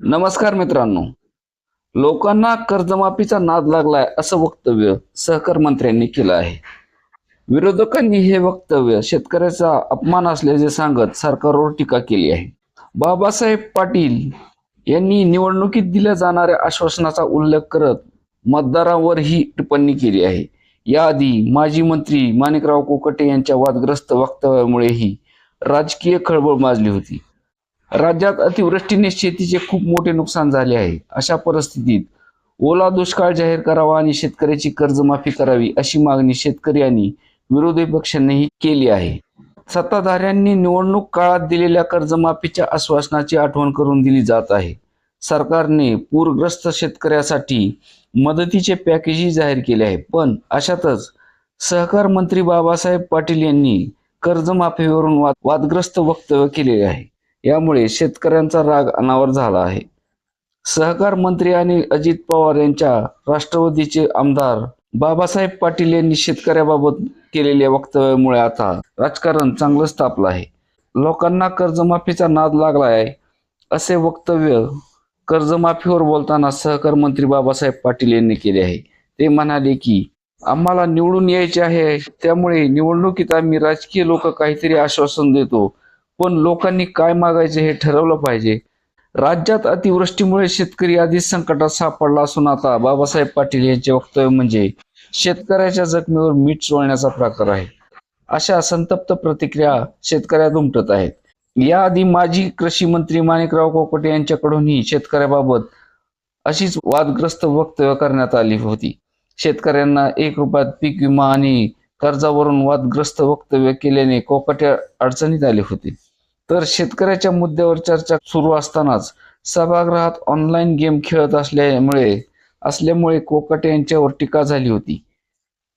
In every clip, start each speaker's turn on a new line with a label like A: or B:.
A: नमस्कार मित्रांनो. लोकांना कर्जमाफीचा नाद लागलाय असं वक्तव्य सहकार मंत्र्यांनी केलं आहे. विरोधकांनी हे वक्तव्य शेतकऱ्याचा अपमान असल्याचे सांगत सरकारवर टीका केली आहे. बाबासाहेब पाटील यांनी निवडणुकीत दिल्या जाणाऱ्या आश्वासनाचा उल्लेख करत मतदारांवर ही टिप्पणी केली आहे. याआधी माजी मंत्री माणिकराव कोकटे यांच्या वादग्रस्त वक्तव्यामुळेही राजकीय खळबळ माजली होती. राज्यात अतिवृष्टीने शेतीचे खूप मोठे नुकसान झाले आहे. अशा परिस्थितीत ओला दुष्काळ जाहीर करावा आणि शेतकऱ्याची कर्जमाफी करावी अशी मागणी शेतकरी आणि विरोधी पक्षांनीही केली आहे. सत्ताधाऱ्यांनी निवडणूक काळात दिलेल्या कर्जमाफीच्या आश्वासनाची आठवण करून दिली जात आहे. सरकारने पूरग्रस्त शेतकऱ्यासाठी मदतीचे पॅकेजही जाहीर केले आहे. पण अशातच सहकार मंत्री बाबासाहेब पाटील यांनी कर्जमाफीवरून वाद वादग्रस्त वक्तव्य केलेले आहे. यामुळे शेतकऱ्यांचा राग अनावर झाला आहे. सहकार मंत्री आणि अजित पवार यांच्या राष्ट्रवादीचे आमदार बाबासाहेब पाटील यांनी शेतकऱ्याबाबत केलेल्या वक्तव्यामुळे आता राजकारण चांगलंच तापलं आहे. लोकांना कर्जमाफीचा नाद लागला आहे असे वक्तव्य कर्जमाफीवर बोलताना सहकार मंत्री बाबासाहेब पाटील यांनी केले आहे. ते म्हणाले की आम्हाला निवडून यायचे आहे त्यामुळे निवडणुकीत आम्ही राजकीय लोक काहीतरी आश्वासन देतो पण लोकांनी काय मागायचे हे ठरवलं पाहिजे. राज्यात अतिवृष्टीमुळे शेतकरी आधीच संकटात सापडला असून आता बाबासाहेब पाटील यांचे वक्तव्य म्हणजे शेतकऱ्याच्या जखमीवर मीठ चोळण्याचा प्रकार आहे. अशा संतप्त प्रतिक्रिया शेतकऱ्यात उमटत आहेत. याआधी माजी कृषी मंत्री माणिकराव कोकटे यांच्याकडूनही शेतकऱ्याबाबत अशीच वादग्रस्त वक्तव्य करण्यात आली होती. शेतकऱ्यांना एक रुपयात पीक विमा आणि कर्जावरून वादग्रस्त वक्तव्य केल्याने कोकटे अडचणीत आले होते. तर शेतकऱ्याच्या मुद्द्यावर चर्चा सुरू असतानाच सभागृहात ऑनलाईन गेम खेळत असल्यामुळे असल्यामुळे कोकटे यांच्यावर टीका झाली होती.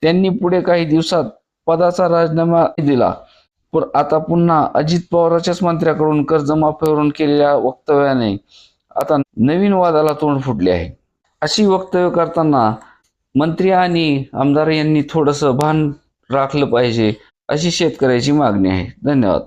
A: त्यांनी पुढे काही दिवसात पदाचा राजीनामा दिला. पण आता पुन्हा अजित पवाराच्याच मंत्र्याकडून कर्जमाफीवरून केलेल्या वक्तव्याने आता नवीन वादाला तोंड फुटले आहे. अशी वक्तव्य करताना मंत्री आणि आमदार यांनी थोडंसं भान राखलं पाहिजे अशी शेतकऱ्याची मागणी आहे. धन्यवाद.